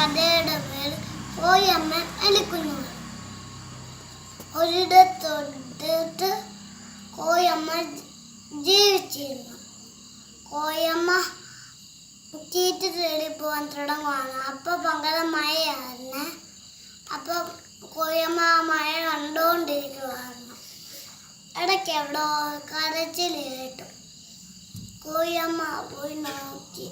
കഥയുടെ പേര് കോയമ്മ എലിക്കുഞ്ഞുങ്ങൾ ഒരിടത്തൊട്ട് കോയമ്മ ജീവിച്ചിരുന്നു. കോയമ്മ ചീറ്റ് തേടി പോകാൻ തുടങ്ങുവാണ്. അപ്പോൾ പങ്കത മഴയായിരുന്നു. കോയമ്മ മഴ കണ്ടുകൊണ്ടിരിക്കുവായിരുന്നു ഇടയ്ക്ക് എവിടോ കരച്ചിൽ കേട്ടു. കോയമ്മ പോയി നോക്കി.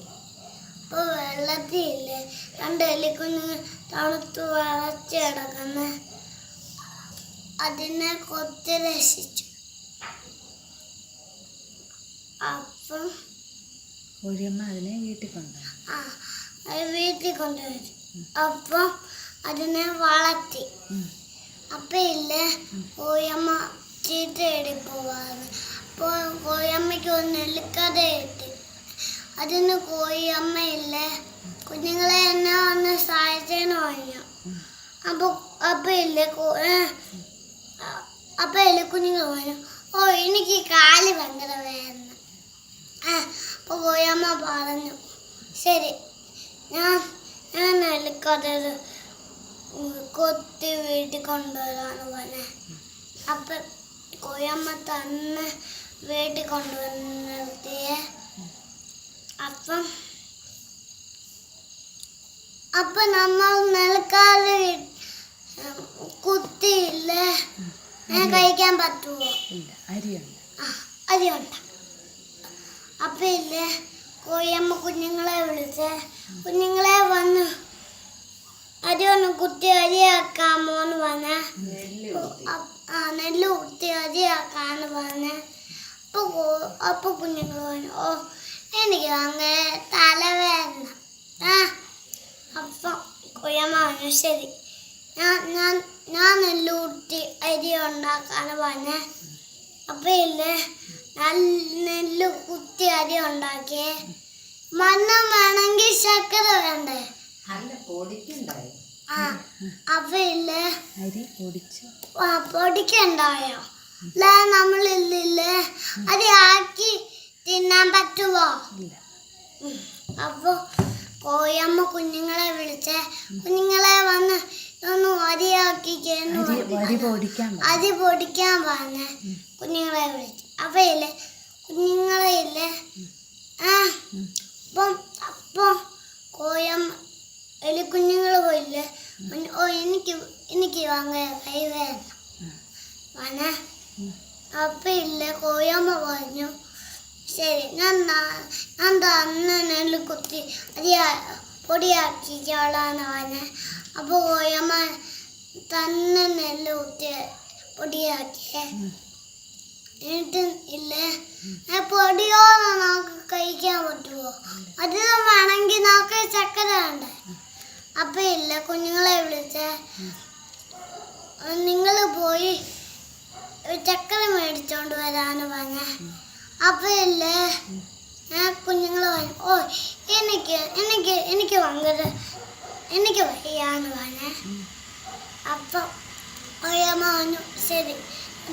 അപ്പോൾ വെള്ളത്തില്ലേ? രണ്ട് തണുത്തു തണുത്ത് വിളച്ച് അതിനെ കൊത്തി രസിച്ചു അപ്പം ഒരമ്മ അതിനെ വീട്ടിൽ കൊണ്ടുവരും ആ അത് വീട്ടിൽ കൊണ്ടുവരും. അപ്പം അതിനെ വളർത്തി. അപ്പം ഇല്ലേ? കോയമ്മ ചീത്തയേടി പോവാറ് അപ്പോൾ കോയമ്മയ്ക്ക് ഒന്നും നെല്ലിക്കഥ അതിന് അമ്മയില്ലേ? കുഞ്ഞുങ്ങളെ എന്നെ വന്ന് സഹായിച്ചേന്ന് പറഞ്ഞു അപ്പോൾ അപ്പം ഇല്ലേ അപ്പം ഇല്ലേ കുഞ്ഞുങ്ങൾ പറഞ്ഞു ഓ എനിക്ക് കാൽ ഭയങ്കര വേദന. അപ്പോൾ കോയമ്മ പറഞ്ഞു ശരി ഞാൻ ഞാൻ എലിക്കതൊരു കൊത്തി വീട്ടിൽ കൊണ്ടുവരാന്ന് പറഞ്ഞേ. അപ്പം കോയമ്മ തന്നെ വീട്ടിൽ കൊണ്ടുവന്ന് നിർത്തിയേ. അപ്പം അപ്പൊ നമ്മൾ നെൽക്കാതെ കുത്തിയില്ലേ? ഞാൻ കഴിക്കാൻ പറ്റുമോ അരിയുണ്ട്. അരിയുണ്ട. അപ്പം ഇല്ലേ? കോയമ്മ കുഞ്ഞുങ്ങളെ വിളിച്ച്. കുഞ്ഞുങ്ങളെ വന്ന് അരി ഒന്ന് കുത്തി അരിയാക്കാമോ എന്ന് പറഞ്ഞ. ആ നെല്ല് കുത്തി അരിയാക്കാന്ന് പറഞ്ഞ. അപ്പൊ അപ്പൊ കുഞ്ഞുങ്ങൾ പറഞ്ഞു ഓ എനിക്ക് അങ്ങ് തലവേദന ആ അപ്പം പറഞ്ഞു ശരി. ഞാൻ ഞാൻ ഞാൻ നെല്ല് കുത്തി അരി ഉണ്ടാക്കാൻ പറഞ്ഞ. അപ്പം ഇല്ലേ നല്ല നെല്ല് കുത്തി അരി ഉണ്ടാക്കിയേ. മണ്ണം വേണമെങ്കിൽ ശക്കര വേണ്ടേ ആ അപ്പൊ ഇല്ലേ? പൊടിക്കണ്ടായോ? അല്ല നമ്മളില്ലേ അരി ആക്കി പറ്റുമോ. അപ്പൊ കോയമ്മ കുഞ്ഞുങ്ങളെ വിളിച്ച്. കുഞ്ഞുങ്ങളെ വന്ന് ഇതൊന്ന് അരിയാക്കിക്കുന്നു അരി പൊടിക്കാൻ പറ. പറഞ്ഞ കുഞ്ഞുങ്ങളെ വിളിച്ചു. അവയില്ലേ കുഞ്ഞുങ്ങളെ ഇല്ലേ? ആ അപ്പം അപ്പം കോയമ്മ എലിക്കുഞ്ഞുങ്ങൾ പോയില്ലേ? ഓ എനിക്ക് എനിക്ക് വാങ്ങ കൈവേദന വന അപ്പം ഇല്ലേ? കോയമ്മ പറഞ്ഞു. ശരി. ഞാൻ ഞാൻ നെല്ല് കുത്തി പൊടിയാക്കി ചോളാന്ന് പറഞ്ഞ അപ്പോൾ കോയമ്മ തന്നെ നെല്ല് കുത്തി പൊടിയാക്കിയേ. എന്നിട്ട് ഇല്ലേ? പൊടിയോടെ നമുക്ക് കഴിക്കാൻ പറ്റുമോ അധികം വേണമെങ്കിൽ നമുക്ക് ചക്കര വേണ്ടേ? അപ്പൊ ഇല്ല കുഞ്ഞുങ്ങളെ വിളിച്ചേ. നിങ്ങൾ പോയി ചക്കര മേടിച്ചോണ്ട് വരാന്ന് പറഞ്ഞ. അപ്പൊ ഇല്ലേ ഞാൻ കുഞ്ഞുങ്ങൾ പറഞ്ഞു ഓ എനിക്ക് എനിക്ക് എനിക്ക് ഭയങ്കര എനിക്ക് വയ്യാന്ന് പറഞ്ഞേ. അപ്പം ഒയമ്മ പറഞ്ഞു ശരി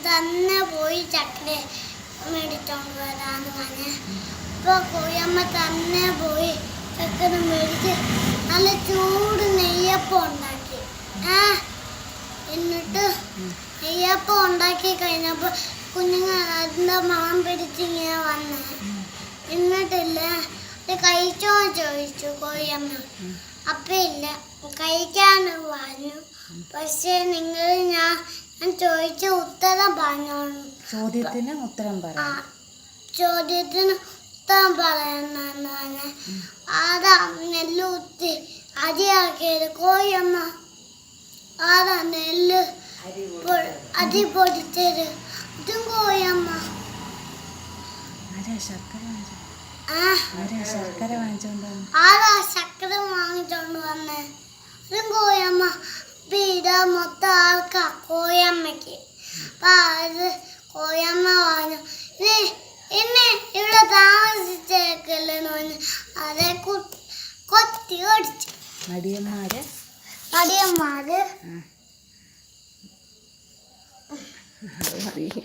തന്നെ പോയി ചക്കര മേടിച്ചോണ്ട് വരാന്ന് പറഞ്ഞേ. അപ്പോൾ കോയമ്മ തന്നെ പോയി ചക്കര മേടിച്ച് നല്ല ചൂട് നെയ്യപ്പം ഉണ്ടാക്കി. ആ എന്നിട്ട് നെയ്യപ്പം ഉണ്ടാക്കി കഴിഞ്ഞപ്പോൾ കുഞ്ഞുങ്ങൾ അതിന്റെ മണം പിടിച്ചിങ്ങനെ വന്ന്. എന്നിട്ടില്ല. അത് കഴിച്ചോ ചോദിച്ചു. കോഴിയമ്മ അപ്പം ഇല്ല. കഴിക്കാന്ന് പറഞ്ഞു. പക്ഷേ നിങ്ങൾ ഞാൻ ഞാൻ ചോദിച്ച ഉത്തരം പറഞ്ഞോളൂ. ചോദ്യത്തിന് ഉത്തരം ആ പറയാം ചോദ്യത്തിന് ഉത്തരം പറയണമെന്ന് പറഞ്ഞ ആരാ നെല്ല് കുത്തി അരിയാക്കിയത്? കോഴിയമ്മ ആരാ നെല്ല് പൊ- അരി പൊടിച്ചത്? ശർക്കര വാങ്ങിച്ചത്? ആ. ആരാ ശർക്കര വാങ്ങിച്ചോണ്ട് വാങ്ങിച്ചോണ്ട് വന്നേ? ഇതും കോയമ്മ അപ്പൊ മൊത്തം ആൾക്കാ കോയമ്മയ്ക്ക് അപ്പൊ അത് കോയമ്മ പറഞ്ഞു "ഇനി എന്നെ ഇവിടെ താമസിച്ചേക്കല്ലെന്ന് പറഞ്ഞു അതെ കൊത്തി ഓടിച്ചു. അത് അറിയില്ല